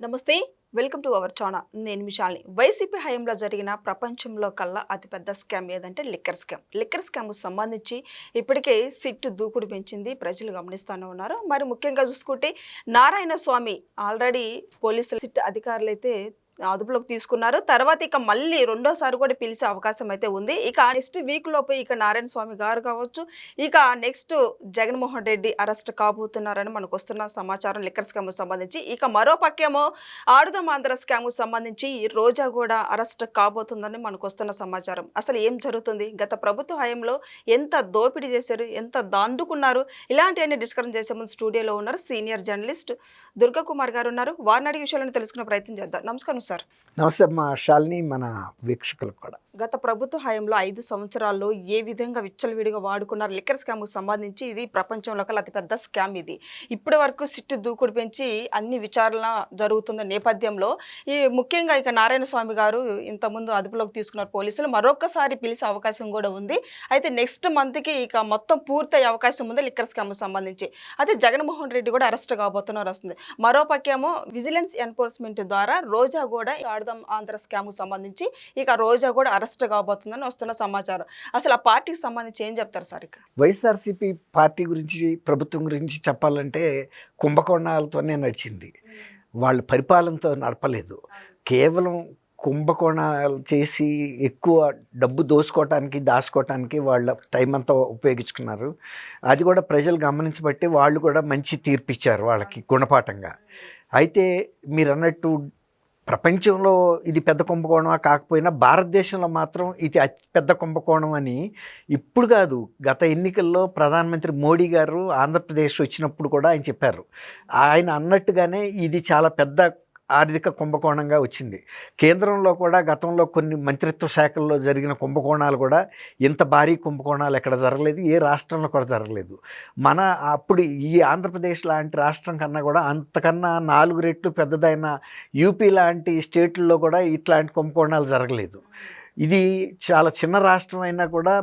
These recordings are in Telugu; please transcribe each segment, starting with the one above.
నమస్తే వెల్కమ్ టు అవర్ ఛానల్. నేను మిషాల్ని వైసీపీ హయాంలో జరిగిన ప్రపంచంలో కల్లా అతిపెద్ద స్కామ్ ఏదంటే లిక్కర్ స్కామ్. లిక్కర్ స్కామ్ సంబంధించి ఇప్పటికే సిట్ దూకుడు పెంచింది ప్రజలు గమనిస్తూనే ఉన్నారు. మరి ముఖ్యంగా చూసుకుంటే నారాయణ స్వామి ఆల్రెడీ పోలీసులు సిట్ అధికారులు అయితే అదుపులోకి తీసుకున్నారు. తర్వాత ఇక మళ్ళీ రెండోసారి కూడా పిలిచే అవకాశం అయితే ఉంది. ఇక నెక్స్ట్ వీక్ లోపు ఇక నారాయణ స్వామి గారు కావచ్చు ఇక నెక్స్ట్ జగన్మోహన్ రెడ్డి అరెస్ట్ కాబోతున్నారని మనకు వస్తున్న సమాచారం లిక్కర్ స్కామ్ సంబంధించి. ఇక మరో పక్కేమో ఆడుదాం ఆంధ్ర స్కామ్ సంబంధించి రోజా కూడా అరెస్ట్ కాబోతుందని మనకు వస్తున్న సమాచారం. అసలు ఏం జరుగుతుంది? గత ప్రభుత్వ హయాంలో ఎంత దోపిడీ చేశారు? ఎంత దాండుకున్నారు? ఇలాంటివన్నీ డిస్కషన్ చేసే ముందు స్టూడియోలో ఉన్నారు సీనియర్ జర్నలిస్ట్ దుర్గా కుమార్ గారు ఉన్నారు. వారిని అడిగే విషయాలను తెలుసుకునే ప్రయత్నం చేద్దాం. నమస్కారం సార్. నమస్తే మా శాలిని మన వీక్షకులకు కూడా. గత ప్రభుత్వ హయాంలో ఐదు సంవత్సరాల్లో ఏ విధంగా విచ్చలవిడిగా వాడుకున్నారు లిక్కర్ స్కామ్ సంబంధించి ఇది ప్రపంచంలో కల్లా అతిపెద్ద స్కామ్ ఇది. ఇప్పటి వరకు సిట్టు దూకుడు పెంచి అన్ని విచారణ జరుగుతున్న నేపథ్యంలో ఈ ముఖ్యంగా ఇక నారాయణ స్వామి గారు ఇంతకుముందు అదుపులోకి తీసుకున్నారు పోలీసులు. మరొకసారి పిలిచే అవకాశం కూడా ఉంది. అయితే నెక్స్ట్ మంత్కి ఇక మొత్తం పూర్తయ్యే అవకాశం ఉంది లిక్కర్ స్కామ్ సంబంధించి. అదే జగన్మోహన్ రెడ్డి కూడా అరెస్ట్ కాబోతున్నారు వస్తుంది. మరో పక్కేమో విజిలెన్స్ ఎన్ఫోర్స్మెంట్ ద్వారా రోజా కూడా ఈ ఆడదాం ఆంధ్ర స్కామ్ సంబంధించి ఇక రోజా కూడా అరెస్ట్ కాబోతుందని వస్తున్న సమాచారం. అసలు ఆ పార్టీకి సంబంధించి ఏం చెప్తారు సార్ ఇక? వైఎస్ఆర్సీపీ పార్టీ గురించి ప్రభుత్వం గురించి చెప్పాలంటే కుంభకోణాలతోనే నడిచింది. వాళ్ళ పరిపాలనతో నడపలేదు. కేవలం కుంభకోణాలు చేసి ఎక్కువ డబ్బు దోసుకోవటానికి దాచుకోవటానికి వాళ్ళ టైం అంతా ఉపయోగించుకున్నారు. అది కూడా ప్రజలు గమనించబట్టి వాళ్ళు కూడా మంచి తీర్పు ఇచ్చారు వాళ్ళకి గుణపాఠంగా. అయితే మీరు అన్నట్టు ప్రపంచంలో ఇది పెద్ద కుంభకోణమా కాకపోయినా భారతదేశంలో మాత్రం ఇది అతి పెద్ద కుంభకోణం అని ఇప్పుడు కాదు గత ఎన్నికల్లో ప్రధానమంత్రి మోడీ గారు ఆంధ్రప్రదేశ్ వచ్చినప్పుడు కూడా ఆయన చెప్పారు. ఆయన అన్నట్టుగానే ఇది చాలా పెద్ద ఆర్థిక కుంభకోణంగా వచ్చింది. కేంద్రంలో కూడా గతంలో కొన్ని మంత్రిత్వ శాఖల్లో జరిగిన కుంభకోణాలు కూడా ఇంత భారీ కుంభకోణాలు ఎక్కడ జరగలేదు ఏ రాష్ట్రంలో కూడా జరగలేదు. మన అప్పుడు ఈ ఆంధ్రప్రదేశ్ లాంటి రాష్ట్రం కన్నా కూడా అంతకన్నా నాలుగు రెట్లు పెద్దదైన యూపీ లాంటి స్టేట్లలో కూడా ఇట్లాంటి కుంభకోణాలు జరగలేదు. ఇది చాలా చిన్న రాష్ట్రం అయినా కూడా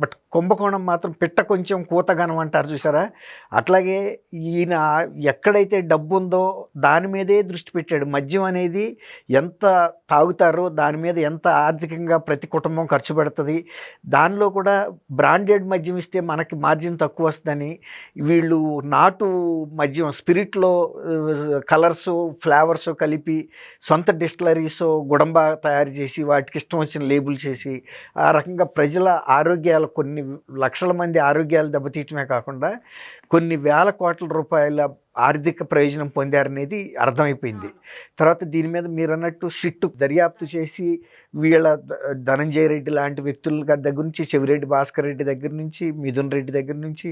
బట్ కుంభకోణం మాత్రం పిట్ట కొంచెం కూతగనం అంటారు చూసారా? అట్లాగే ఈయన ఎక్కడైతే డబ్బు ఉందో దాని మీదే దృష్టి పెట్టాడు. మద్యం అనేది ఎంత తాగుతారో దాని మీద ఎంత ఆర్థికంగా ప్రతి కుటుంబం ఖర్చు పెడుతుంది. దానిలో కూడా బ్రాండెడ్ మద్యం ఇస్తే మనకి మార్జిన్ తక్కువ వస్తుందని వీళ్ళు నాటు మద్యం స్పిరిట్లో కలర్స్ ఫ్లేవర్స్ కలిపి సొంత డిస్టిలరీస్ గుడంబ తయారు చేసి వాటికి ఇష్టం వచ్చిన లేబుల్ చేసి ఆ రకంగా ప్రజల ఆరోగ్యాలు కొన్ని లక్షల మంది ఆరోగ్యాలు దెబ్బతీయటమే కాకుండా కొన్ని వేల కోట్ల రూపాయల ఆర్థిక ప్రయోజనం పొందారనేది అర్థమైపోయింది. తర్వాత దీని మీద మీరు అన్నట్టు సిట్టు దర్యాప్తు చేసి వీళ్ళ ధనంజయ రెడ్డి లాంటి వ్యక్తుల గారి దగ్గర నుంచి చెవిరెడ్డి భాస్కర్ రెడ్డి దగ్గర నుంచి మిథున్ రెడ్డి దగ్గర నుంచి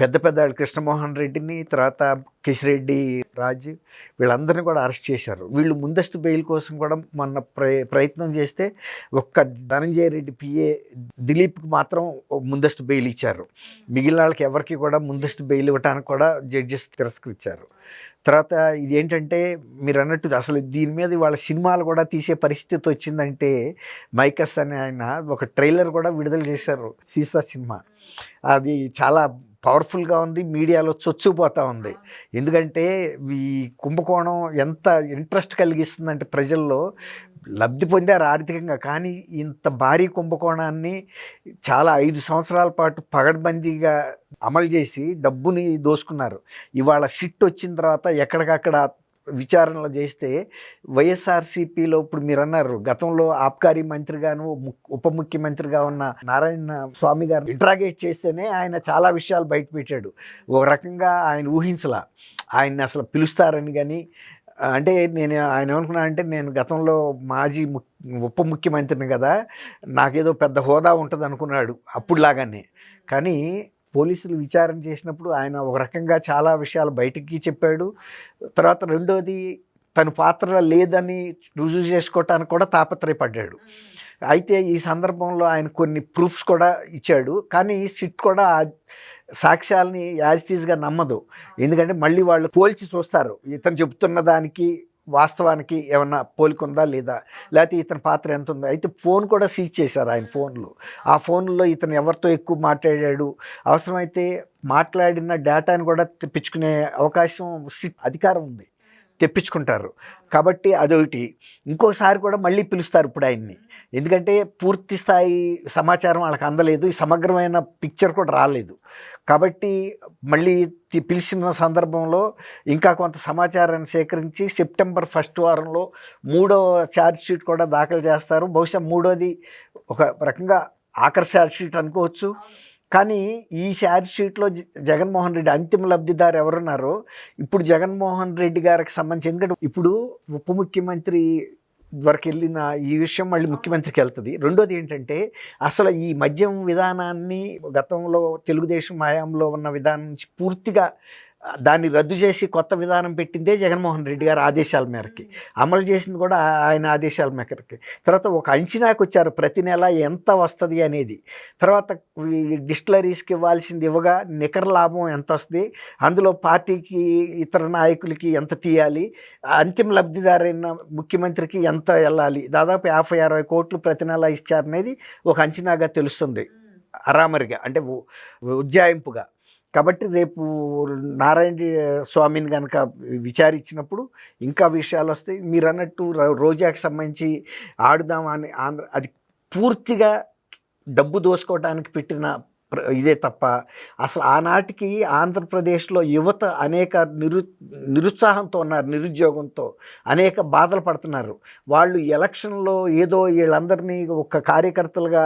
పెద్ద పెద్ద వాళ్ళు కృష్ణమోహన్ రెడ్డిని తర్వాత కిషిరెడ్డి రాజు వీళ్ళందరినీ కూడా అరెస్ట్ చేశారు. వీళ్ళు ముందస్తు బెయిల్ కోసం కూడా మొన్న ప్రయ ప్రయత్నం చేస్తే ఒక్క ధనంజయ రెడ్డి పిఏ దిలీప్కి మాత్రం ముందస్తు బెయిల్ ఇచ్చారు. మిగిలిన వాళ్ళకి ఎవరికి కూడా ముందస్తు బెయిల్ ఇవ్వడానికి కూడా జడ్జెస్ తిరస్కరించారు. తర్వాత ఇది ఏంటంటే మీరు అన్నట్టు అసలు దీని మీద వాళ్ళ సినిమాలు కూడా తీసే పరిస్థితి వచ్చిందంటే మైకస్ అనే ఆయన ఒక ట్రైలర్ కూడా విడుదల చేశారు. సీసా సినిమా. అది చాలా పవర్ఫుల్గా ఉంది మీడియాలో చొచ్చుకుపోతూ ఉంది. ఎందుకంటే ఈ కుంభకోణం ఎంత ఇంట్రెస్ట్ కలిగిస్తుందంటే ప్రజల్లో లబ్ధి పొందారు ఆర్థికంగా. కానీ ఇంత భారీ కుంభకోణాన్ని చాలా ఐదు సంవత్సరాల పాటు పగడ్బందీగా అమలు చేసి డబ్బుని దోసుకున్నారు. ఇవాళ సిట్ వచ్చిన తర్వాత ఎక్కడికక్కడ విచారణలు చేస్తే వైఎస్ఆర్సీపీలో ఇప్పుడు మీరు అన్నారు గతంలో ఆబ్కారీ మంత్రిగాను ము- ఉప ముఖ్యమంత్రిగా ఉన్న నారాయణ స్వామి గారు ఇంట్రాగేట్ చేస్తేనే ఆయన చాలా విషయాలు బయటపెట్టాడు ఒక రకంగా ఆయన ఊహించలా. ఆయన్ని అసలు పిలుస్తారని కానీ అంటే నేను ఆయన ఏమనుకున్నా అంటే నేను గతంలో మాజీ ము- ఉప ముఖ్యమంత్రిని కదా నాకేదో పెద్ద హోదా ఉంటుంది అనుకున్నాడు అప్పుడులాగానే కానీ పోలీసులు విచారణ చేసినప్పుడు ఆయన ఒక రకంగా చాలా విషయాలు బయటికి చెప్పాడు. తర్వాత రెండోది తన పాత్ర లేదని రుజువు చేసుకోవటానికి కూడా తాపత్రయపడ్డాడు. అయితే ఈ సందర్భంలో ఆయన కొన్ని ప్రూఫ్స్ కూడా ఇచ్చాడు. కానీ సిట్ కూడా సాక్ష్యాలని యాజిటీస్గా నమ్మదు. ఎందుకంటే మళ్ళీ వాళ్ళు పోల్చి చూస్తారు. ఇతను చెప్తున్న దానికి వాస్తవానికి ఏమన్నా పోలికుందా లేదా? లేకపోతే ఇతని పాత్ర ఎంత ఉందో అయితే ఫోన్ కూడా సీజ్ చేశారు ఆయన ఫోన్లో. ఆ ఫోన్లో ఇతను ఎవరితో ఎక్కువ మాట్లాడాడు? అవసరమైతే మాట్లాడిన డేటాని కూడా తెప్పించుకునే అవకాశం అధికారం ఉంది. తెప్పించుకుంటారు. కాబట్టి అదొకటి. ఇంకోసారి కూడా మళ్ళీ పిలుస్తారు ఇప్పుడు ఆయన్ని. ఎందుకంటే పూర్తి స్థాయి సమాచారం వాళ్ళకి అందలేదు. ఈ సమగ్రమైన పిక్చర్ కూడా రాలేదు. కాబట్టి మళ్ళీ పిలిచిన సందర్భంలో ఇంకా కొంత సమాచారాన్ని సేకరించి సెప్టెంబర్ ఫస్ట్ వారంలో మూడో ఛార్జ్ షీట్ కూడా దాఖలు చేస్తారు. బహుశా మూడోది ఒక రకంగా ఆఖరి షీట్ అనుకోవచ్చు. కానీ ఈ ఛార్జ్ షీట్లో జ- జగన్మోహన్ రెడ్డి అంతిమ లబ్ధిదారు ఎవరున్నారో ఇప్పుడు జగన్మోహన్ రెడ్డి గారికి సంబంధించి ఎందుకంటే ఇప్పుడు ఉప ముఖ్యమంత్రి వరకు వెళ్ళిన ఈ విషయం మళ్ళీ ముఖ్యమంత్రికి వెళ్తుంది. రెండోది ఏంటంటే అసలు ఈ మద్యం విధానాన్ని గతంలో తెలుగుదేశం హయాంలో ఉన్న విధానం నుంచి పూర్తిగా దాన్ని రద్దు చేసి కొత్త విధానం పెట్టిందే జగన్మోహన్ రెడ్డి గారి ఆదేశాల మేరకి. అమలు చేసింది కూడా ఆయన ఆదేశాల మేరకి. తర్వాత ఒక అంచనాకు వచ్చారు ప్రతి నెల ఎంత వస్తుంది అనేది. తర్వాత డిస్టిలరీస్కి ఇవ్వాల్సింది ఇవ్వగా నికర లాభం ఎంత వస్తుంది? అందులో పార్టీకి ఇతర నాయకులకి ఎంత తీయాలి? అంతిమ లబ్ధిదారైన ముఖ్యమంత్రికి ఎంత వెళ్ళాలి? దాదాపు యాభై అరవై కోట్లు ప్రతి నెల ఇచ్చారనేది ఒక అంచనాగా తెలుస్తుంది. అరామరిగా అంటే ఉజ్జాయింపుగా. కాబట్టి రేపు నారాయణ స్వామిని కనుక విచారించినప్పుడు ఇంకా విషయాలు వస్తాయి. మీరు అన్నట్టు రోజాకి సంబంధించి ఆడుదాం అని ఆంధ్ర అది పూర్తిగా డబ్బు దోసుకోవడానికి పెట్టిన ప్ర- ఇదే తప్ప అసలు ఆనాటికి ఆంధ్రప్రదేశ్లో యువత అనేక నిరు నిరుత్సాహంతో ఉన్నారు నిరుద్యోగంతో అనేక బాధలు పడుతున్నారు. వాళ్ళు ఎలక్షన్లో ఏదో వీళ్ళందరినీ ఒక కార్యకర్తలుగా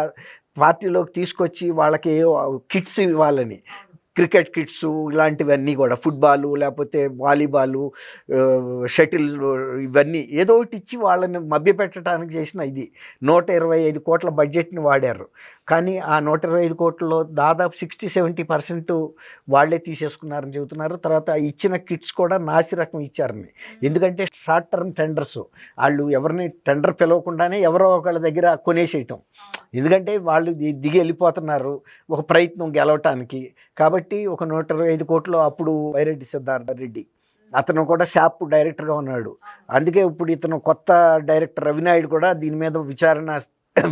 పార్టీలోకి తీసుకొచ్చి వాళ్ళకి ఏవో కిట్స్ ఇవ్వాలని క్రికెట్ కిట్స్ ఇలాంటివన్నీ కూడా ఫుట్బాలు లేకపోతే వాలీబాలు షటిల్ ఇవన్నీ ఏదో ఒకటి ఇచ్చి వాళ్ళని మభ్యపెట్టడానికి చేసిన ఇది. నూట ఇరవై ఐదు కోట్ల బడ్జెట్ని వాడారు. కానీ ఆ నూట ఇరవై ఐదు కోట్లలో దాదాపు సిక్స్టీ సెవెంటీ పర్సెంట్ వాళ్ళే తీసేసుకున్నారని చెబుతున్నారు. తర్వాత ఇచ్చిన కిట్స్ కూడా నాసి రకం ఇచ్చారని ఎందుకంటే షార్ట్ టర్మ్ టెండర్స్. వాళ్ళు ఎవరిని టెండర్ పిలవకుండానే ఎవరో ఒకళ్ళ దగ్గర కొనేసేయటం. ఎందుకంటే వాళ్ళు దిగి వెళ్ళిపోతున్నారు ఒక ప్రయత్నం గెలవటానికి. కాబట్టి ఒక నూట ఇరవై ఐదు కోట్లు అప్పుడు వైరెడ్డి సిద్ధార్థ రెడ్డి. అతను కూడా షాప్ డైరెక్టర్గా ఉన్నాడు. అందుకే ఇప్పుడు ఇతను కొత్త డైరెక్టర్ రవినాయుడు కూడా దీని మీద విచారణ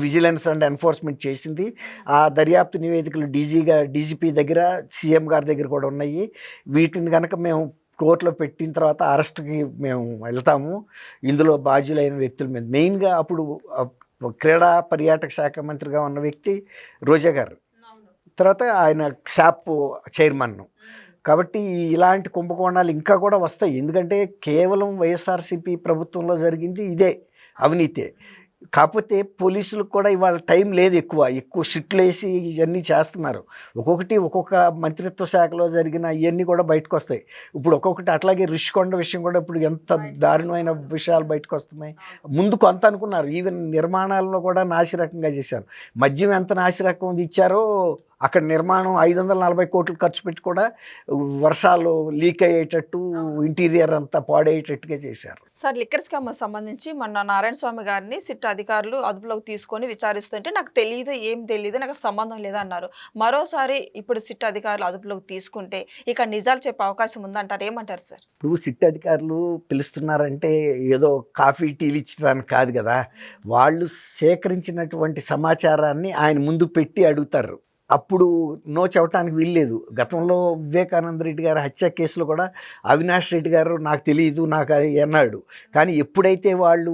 విజిలెన్స్ అండ్ ఎన్ఫోర్స్మెంట్ చేసింది. ఆ దర్యాప్తు నివేదికలు డీజీగా డీజీపీ దగ్గర సీఎం గారి దగ్గర కూడా ఉన్నాయి. వీటిని కనుక మేము కోర్టులో పెట్టిన తర్వాత అరెస్ట్కి మేము వెళ్తాము. ఇందులో బాధ్యులైన వ్యక్తుల మీద. మెయిన్గా అప్పుడు క్రీడా పర్యాటక శాఖ మంత్రిగా ఉన్న వ్యక్తి రోజా గారు. తర్వాత ఆయన షాప్ చైర్మన్ కాబట్టి ఇలాంటి కుంభకోణాలు ఇంకా కూడా వస్తాయి. ఎందుకంటే కేవలం వైఎస్ఆర్సీపీ ప్రభుత్వంలో జరిగింది ఇదే అవినీతే. కాకపోతే పోలీసులకు కూడా ఇవాళ టైం లేదు ఎక్కువ. ఎక్కువ షిట్లు వేసి ఇవన్నీ చేస్తున్నారు. ఒక్కొక్కటి ఒక్కొక్క మంత్రిత్వ శాఖలో జరిగిన ఇవన్నీ కూడా బయటకు వస్తాయి ఇప్పుడు ఒక్కొక్కటి అట్లాగే రుషికొండ విషయం కూడా ఇప్పుడు ఎంత దారుణమైన విషయాలు బయటకు వస్తున్నాయి ముందు కొంత అనుకున్నారు. ఈవెన్ నిర్మాణాలను కూడా నాసిరకంగా చేశారు. మద్యం ఎంత నాసిరకం ఇచ్చారో అక్కడ నిర్మాణం ఐదు వందల నలభై కోట్లు ఖర్చు పెట్టి కూడా వర్షాలు లీక్ అయ్యేటట్టు ఇంటీరియర్ అంతా పాడయ్యేటట్టుగా చేశారు. సార్ లిక్కర్ స్కామ్ సంబంధించి మొన్న నారాయణ స్వామి గారిని సిట్ అధికారులు అదుపులోకి తీసుకొని విచారిస్తుంటే నాకు తెలియదు ఏం తెలియదు నాకు సంబంధం లేదు అన్నారు మరోసారి ఇప్పుడు సిట్ అధికారులు అదుపులోకి తీసుకుంటే ఇక నిజాలు చెప్పే అవకాశం ఉందంటారు ఏమంటారు సార్? ఇప్పుడు సిట్ అధికారులు పిలుస్తున్నారంటే ఏదో కాఫీ టీలు ఇచ్చడానికి కాదు కదా. వాళ్ళు సేకరించినటువంటి సమాచారాన్ని ఆయన ముందు పెట్టి అడుగుతారు. అప్పుడు నో చెప్పడానికి వీల్లేదు గతంలో వివేకానంద రెడ్డి గారి హత్య కేసులో కూడా అవినాష్ రెడ్డి గారు నాకు తెలియదు నాకు అది అన్నాడు. కానీ ఎప్పుడైతే వాళ్ళు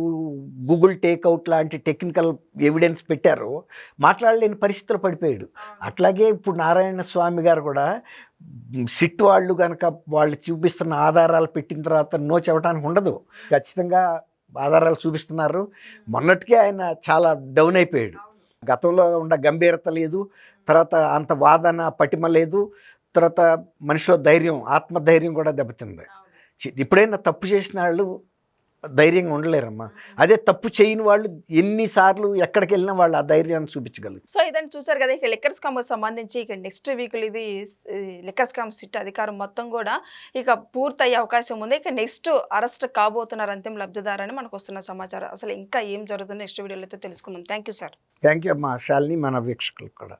గూగుల్ టేక్అవుట్ లాంటి టెక్నికల్ ఎవిడెన్స్ పెట్టారో మాట్లాడలేని పరిస్థితులు పడిపోయాడు. అట్లాగే ఇప్పుడు నారాయణ స్వామి గారు కూడా సిట్ వాళ్ళు కనుక వాళ్ళు చూపిస్తున్న ఆధారాలు పెట్టిన తర్వాత నో చెప్పడానికి ఉండదు. ఖచ్చితంగా ఆధారాలు చూపిస్తున్నారు. మొన్నటికే ఆయన చాలా డౌన్ అయిపోయాడు. గతంలో ఉన్న గంభీరత లేదు తర్వాత అంత వాదన పటిమ లేదు తర్వాత మనిషిలో ధైర్యం ఆత్మధైర్యం కూడా దెబ్బతింది. ఎప్పుడైనా తప్పు చేసిన వాళ్ళు ధైర్యంగా ఉండలేరమ్మా. అదే తప్పు చేయని వాళ్ళు ఎన్నిసార్లు ఎక్కడికి వెళ్ళినా వాళ్ళు ఆ ధైర్యాన్ని చూపించగలరు సో ఇదని చూసారు కదా ఇక లిక్కర్ స్కామ్ సంబంధించి ఇక నెక్స్ట్ వీక్ ఇది లిక్కర్ స్కామ్ సిట్ అధికారం మొత్తం కూడా ఇక పూర్తయ్యే అవకాశం ఉంది. ఇక నెక్స్ట్ అరెస్ట్ కాబోతున్నారు అంతిమ లబ్ధిదారని మనకు వస్తున్న సమాచారం. అసలు ఇంకా ఏం జరుగుతుందో నెక్స్ట్ వీడియోలో అయితే తెలుసుకుందాం. Thank you sir thank you అమ్మా. శాలిని మన వీక్షకులకు కూడా.